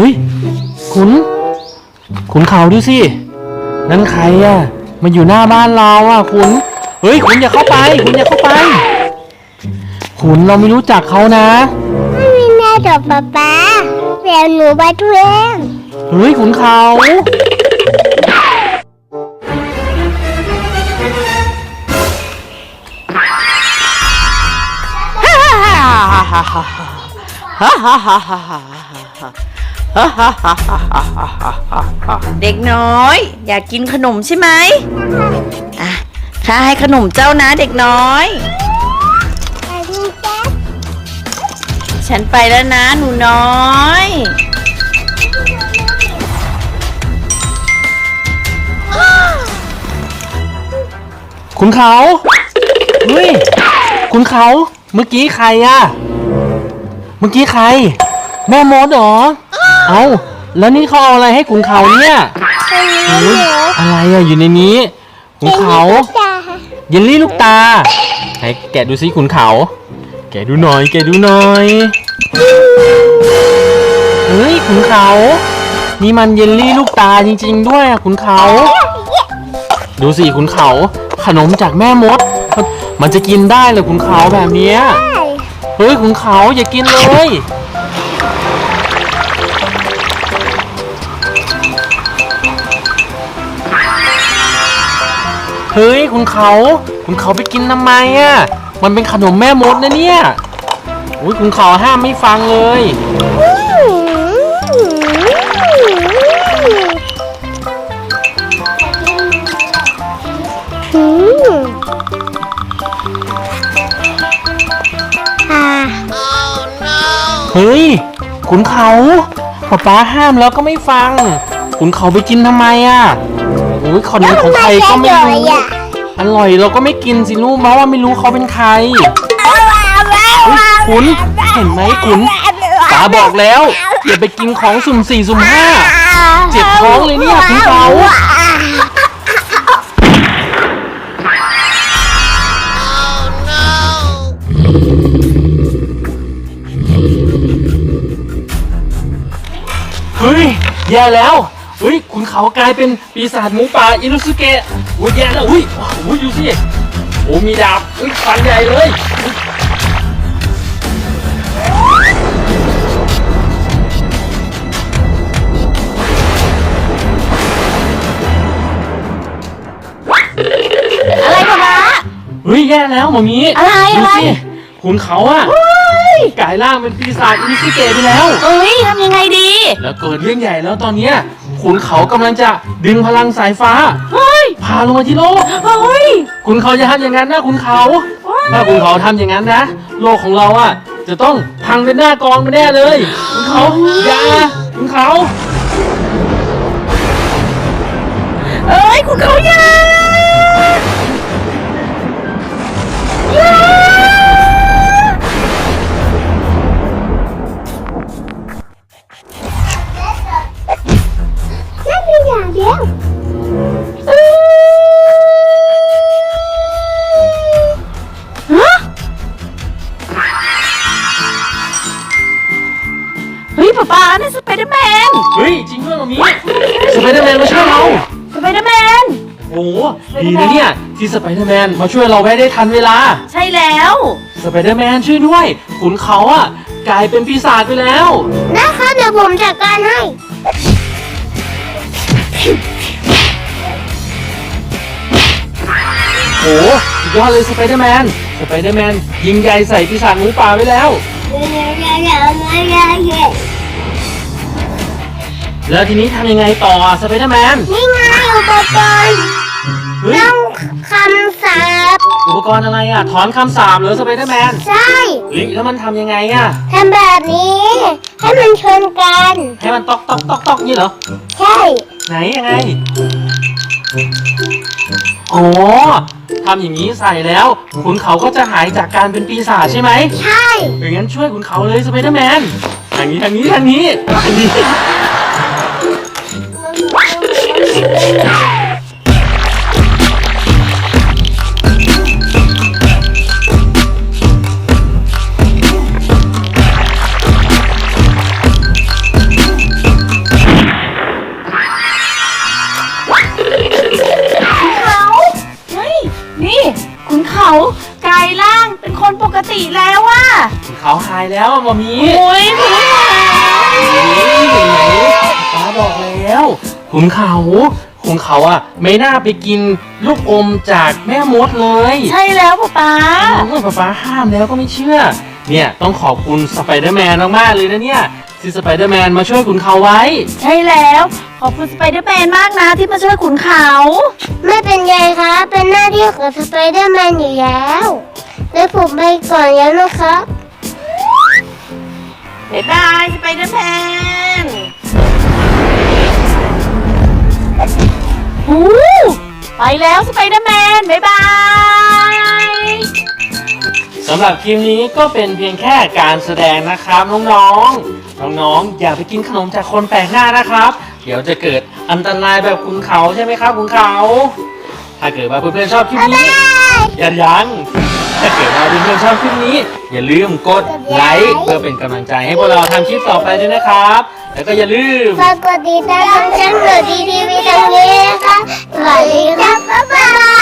ฮ้ย ขุน ขุนเขาดูสิ นั่นใครอะมันอยู่หน้าบ้านเราอะขุน เฮ้ย ขุนอย่าเข้าไป ขุนอย่าเข้าไป ขุนเราไม่รู้จักเขานะไม่มีแม่กับป๊าป๊าเดี๋ยวหนูไปทุเรียนเฮ้ย ขุนเขา เด็กน้อย อยากกินขนมใช่ไหมอะข้าให้ขนมเจ้านะเด็กน้อยอันนี้แจ๊บฉันไปแล้วนะหนูน้อยขุนเขาเฮ้ยขุนเขา เมื่อกี้ใครอะเมื่อกี้ใคร แม่มดเหรอ เอาแล้วนี่เขาเอาอะไรให้ขุนเขาเนี่ยอันนี้โอ้หนูยอะไรอะอยู่ในนี้ ขุนเขา จ้าเยลลี่ลูกตาไหนแกะดูสิขุนเขา แกะดูหน่อย แกะดูหน่อย เฮ้ยขุนเขา นี่มันเยลลี่ลูกตาจริง ๆ ด้วยอะขุนเขา ดูสิขุนเขา ขนมจากแม่มด มันจะกินได้เหรอขุนเขาแบบเนี้ย เฮ้ยขุนเขาอย่ากินเลย เฮ้ยคุณเขาคุณเขาไปกินทำไมอะมันเป็นขนมแม่มดนะเนี่ยอุ้ยคุณเขาห้ามไม่ฟังเลยอืมอ่าเฮ้ยขุนเขาป๊าป๊าห้ามแล้วก็ไม่ฟังขุนเขาไปกินทำไมอะโอ้ยขนมของใครก็ไม่ทำรู้แย่อร่อยเราก็ไม่กินสิลูกเพราะว่าไม่รู้เขาเป็นใครเฮ้ยขุนเห็นไหมขุนป๋าบอกแล้วอย่าไปกินของสุ่มสี่สุ่มห้าเจ็บท้องเลยเนี่ยคุณเขาเฮ้ยแย่แล้ว เฮ้ยขุนเขากลายเป็นปีศาจหมูป่าอินุสุเกะโอ้ยแย่แล้วอุ้ยโอ้ยดูสิโอ้มีดาบอุ้ยฟันใหญ่เลยเฮ้ยแย่แล้วหมอมีอะไรดูอะไร สิขุนเขาอะกลายร่างเป็นปีศาจอินุสุเกะไปแล้ว เอ้ยทำยังไงดี แล้วเกิดเรื่องใหญ่แล้วตอนเนี้ย ขุนเขากำลังจะดึงพลังสายฟ้า เฮ้ยพาลงมาที่โลก เฮ้ย ขุนเขาจะทำอย่างนั้นนะขุนเขา ถ้าขุนเขาทำอย่างนั้นนะ โลกของเราอะจะต้องพังเป็นหน้ากองไปแน่เลยขุนเขาอย่า ป๊าป๊านี่นสไปเดอร์แมนเฮ้ย จริงด้วยมามีสไปเดอร์แมนมาช่วยเรา สไปเดอร์แมน โอ้โหดีนะเนี่ยที่สไปเดอร์แมนมาช่วยเราไว้ได้ทันเวลา ใช่แล้ว สไปเดอร์แมนช่วยด้วยขุนเขาอะกลายเป็นปีศาจไปแล้ว นะคะเดี๋ยวผมจัดการให้ โอ้โหสุดยอดเลยสไปเดอร์แมน สไปเดอร์แมนยิงใหญ่ใส่ปีศาจหมูป่าไปแล้ว แล้วทีนี้ทำยังไงต่อสไปเดอร์แมน นี่ไงอุปกรณ์เฮ้ยต้องคำสาบอุปกรณ์อะไรอะ ถอนคำสาปเหรอสไปเดอร์แมนใช่เฮ้ยแล้วมันทำยังไงอะ ทำแบบนี้ ให้มันชนกัน ให้มันตอกตอกตอกตอกนี่เหรอ ใช่ ไหนยังไงโอ้ทำอย่างนี้ใส่แล้วขุนเขาก็จะหายจากการเป็นปีศาจใช่ไหมใช่อย่างนั้นช่วยขุนเขาเลยสไปเดอร์แมนทางนี้ทางนี้ทางนี้ทางนี้ คุณเขาเฮ้ย นี่คุณเขากล่างเป็นคนปกติแล้วอะเขาหายแล้วมามีโอ้ยคุณเขา เห็นไหมป้าบอกแล้ว ขุนเขาขุนเขาอะ ไม่น่าไปกินลูกอมจากแม่มดเลยใช่แล้วป๊าป๊าโอ้ยป๊าป๊าห้ามแล้วก็ไม่เชื่อ เนี่ยต้องขอบคุณสไปเดอร์แมนมากๆเลยนะเนี่ยที่สไปเดอร์แมนมาช่วยขุนเขาไว้ ใช่แล้ว ขอบคุณสไปเดอร์แมนมากนะที่มาช่วยขุนเขา ไม่เป็นไรครับ เป็นหน้าที่ของสไปเดอร์แมนอยู่แล้วแล้วผมไปก่อนแล้วนะครับบ๊ายบายสไปเดอร์แมน แล้วสไปเดอร์แมน บ๊ายบาย สำหรับคลิปนี้ก็เป็นเพียงแค่การแสดงนะครับน้องๆ น้องๆ อย่าไปกินขนมจากคนแปลกหน้านะครับ เดี๋ยวจะเกิดอันตรายแบบคุณเขาใช่ไหมครับคุณเขา ถ้าเกิดว่าเพื่อนๆชอบคลิปนี้อย่ายั้งถ้าเกิดว่าเพื่อนๆชอบคลิปนี้ อย่าลืมกดไลค์เพื่อเป็นกำลังใจให้พวกเราทำคลิปต่อไปด้วยนะครับ แล้วก็อย่าลืมฝากกดติดตามช่องหนูดีทีวีตรงนี้นะคะสวัสดีครับบ๊ายบาย